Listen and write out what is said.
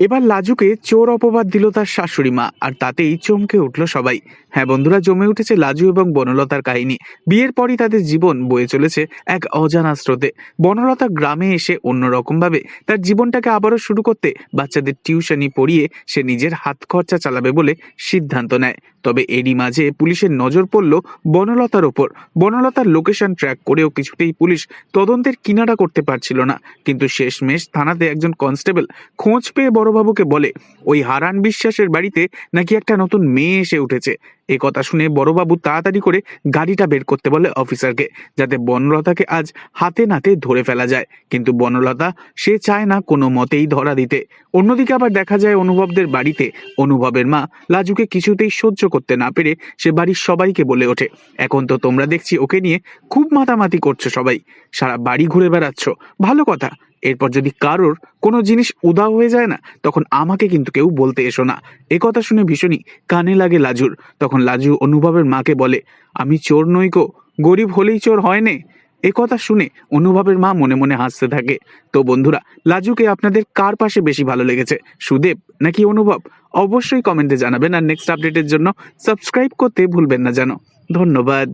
এবার লাজুকে চোর অপবাদ দিল তার শাশুড়ি মা, আর তাতেই চমকে উঠল সবাই। হ্যাঁ বন্ধুরা, জমে উঠেছে লাজু এবং বনলতার কাহিনী। বিয়ের পরই তাদের জীবন বয়ে চলেছে এক অজানা স্রোতে। বনলতা গ্রামে এসে অন্যরকমভাবে তার জীবনটাকে আবারও শুরু করতে বাচ্চাদের টিউশনি পড়িয়ে সে নিজের হাত খরচা চালাবে বলে সিদ্ধান্ত নেয়। তবে এরই মাঝে পুলিশের নজর পড়ল বনলতার ওপর। বনলতার লোকেশন ট্র্যাক করেও কিছুতেই পুলিশ তদন্তের কিনারা করতে পারছিল না। কিন্তু শেষমেশ থানাতে একজন কনস্টেবল খোঁজ পেয়ে বড়বাবুকে বলে, ওই হারান বিশ্বাসের বাড়িতে নাকি একটা নতুন মেয়ে এসে উঠেছে। এ কথা শুনে বড়বাবু তাড়াতাড়ি করে গাড়িটা বের করতে বলে অফিসারকে, যাতে বনলতাকে আজ হাতে নাতে ধরে ফেলা যায়। কিন্তু বনলতা, সে চায় না কোনো মতেই ধরা দিতে। অন্যদিকে আবার দেখা যায় অনুভবদের বাড়িতে অনুভবের মা লাজুকে কিছুতেই সহ্য করতে না পেরে সে বাড়ির সবাইকে বলে ওঠে, এখন তো তোমরা দেখছি ওকে নিয়ে খুব মাতামাতি করছ সবাই। সারা বাড়ি ঘুরে বেড়াচ্ছ। ভালো কথা। এরপর যদি কারোর কোনো জিনিস উদাও হয়ে যায় না, তখন আমাকে কিন্তু কেউ বলতে এসো না। এ কথা শুনে ভীষণই কানে লাগে লাজুর। তখন লাজু অনুভবের মাকে বলে, আমি চোর নই গো, গরিব হলেই চোর হয় নে। এ কথা শুনে অনুভবের মা মনে মনে হাসতে থাকে। তো বন্ধুরা, লাজুকে আপনাদের কার পাশে বেশি ভালো লেগেছে, সুদেব নাকি অনুভব? অবশ্যই কমেন্টে জানাবেন আর নেক্সট আপডেটের জন্য সাবস্ক্রাইব করতে ভুলবেন না জানো ধন্যবাদ।